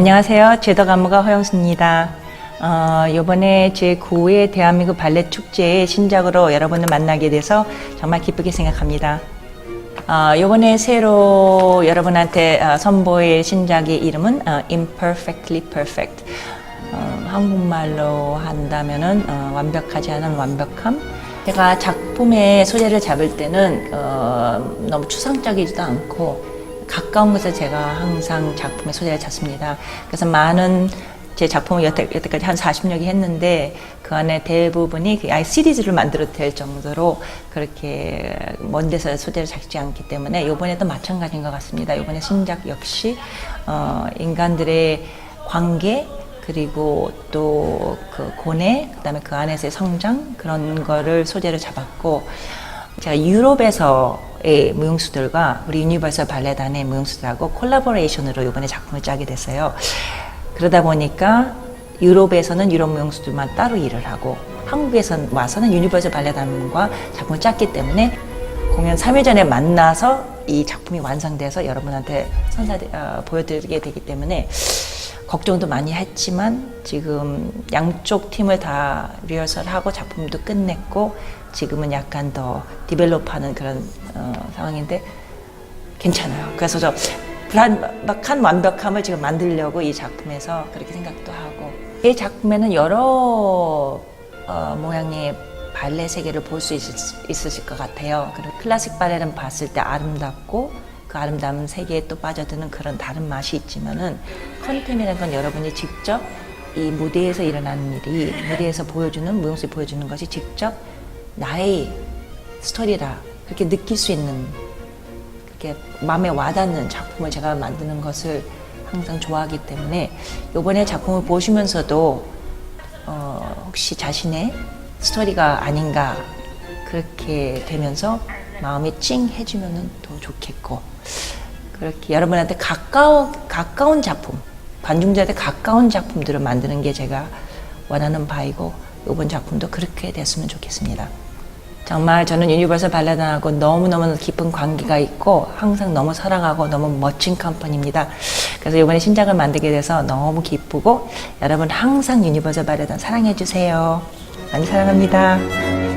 안녕하세요. 제덕 안무가 허영수입니다. 어, 이번에 제 9회 대한민국 발레 축제의 신작으로 여러분을 만나게 돼서 정말 기쁘게 생각합니다. 어, 이번에 새로 여러분한테 어, 선보일 신작의 이름은 어, Imperfectly Perfect. 어, 한국말로 한다면은 어, 완벽하지 않은 완벽함. 제가 작품의 소재를 잡을 때는 어, 너무 추상적이지도 않고 가까운 곳에 제가 항상 작품의 소재를 잡습니다. 그래서 많은 제 작품을 여태, 여태까지 한 40여 개 했는데 그 안에 대부분이 그 아예 시리즈를 만들어도 될 정도로 그렇게 먼 데서 소재를 잡지 않기 때문에 이번에도 마찬가지인 것 같습니다. 이번에 신작 역시 어, 인간들의 관계 그리고 또 그 고뇌 그다음에 그 안에서의 성장 그런 거를 소재로 잡았고 제가 유럽에서의 무용수들과 우리 유니버설 발레단의 무용수들하고 콜라보레이션으로 이번에 작품을 짜게 됐어요. 그러다 보니까 유럽에서는 유럽 무용수들만 따로 일을 하고 한국에서 와서는 유니버설 발레단과 작품을 짰기 때문에 공연 3일 전에 만나서 이 작품이 완성돼서 여러분한테 선사 어, 보여드리게 되기 때문에 걱정도 많이 했지만 지금 양쪽 팀을 다 리허설하고 작품도 끝냈고 지금은 약간 더 디벨롭하는 그런 어, 상황인데 괜찮아요. 그래서 저 불완벽한 완벽함을 지금 만들려고 이 작품에서 그렇게 생각도 하고 이 작품에는 여러 어, 모양의 발레 세계를 볼 수 있으실 것 같아요. 그리고 클래식 발레는 봤을 때 아름답고 그 아름다운 세계에 또 빠져드는 그런 다른 맛이 있지만은 컨템이라는 건 여러분이 직접 이 무대에서 일어나는 일이 무대에서 보여주는 무용수에 보여주는 것이 직접 나의 스토리라 그렇게 느낄 수 있는 그렇게 마음에 와닿는 작품을 제가 만드는 것을 항상 좋아하기 때문에 이번에 작품을 보시면서도 어, 혹시 자신의 스토리가 아닌가 그렇게 되면서 마음이 찡해지면은 더 좋겠고 그렇게 여러분한테 가까워 가까운 작품 관중자한테 가까운 작품들을 만드는 게 제가 원하는 바이고 이번 작품도 그렇게 됐으면 좋겠습니다. 정말 저는 유니버설 발레단하고 너무너무 깊은 관계가 있고 항상 너무 사랑하고 너무 멋진 컴퍼니입니다. 그래서 이번에 신작을 만들게 돼서 너무 기쁘고 여러분 항상 유니버설 발레단 사랑해 주세요. 많이 사랑합니다.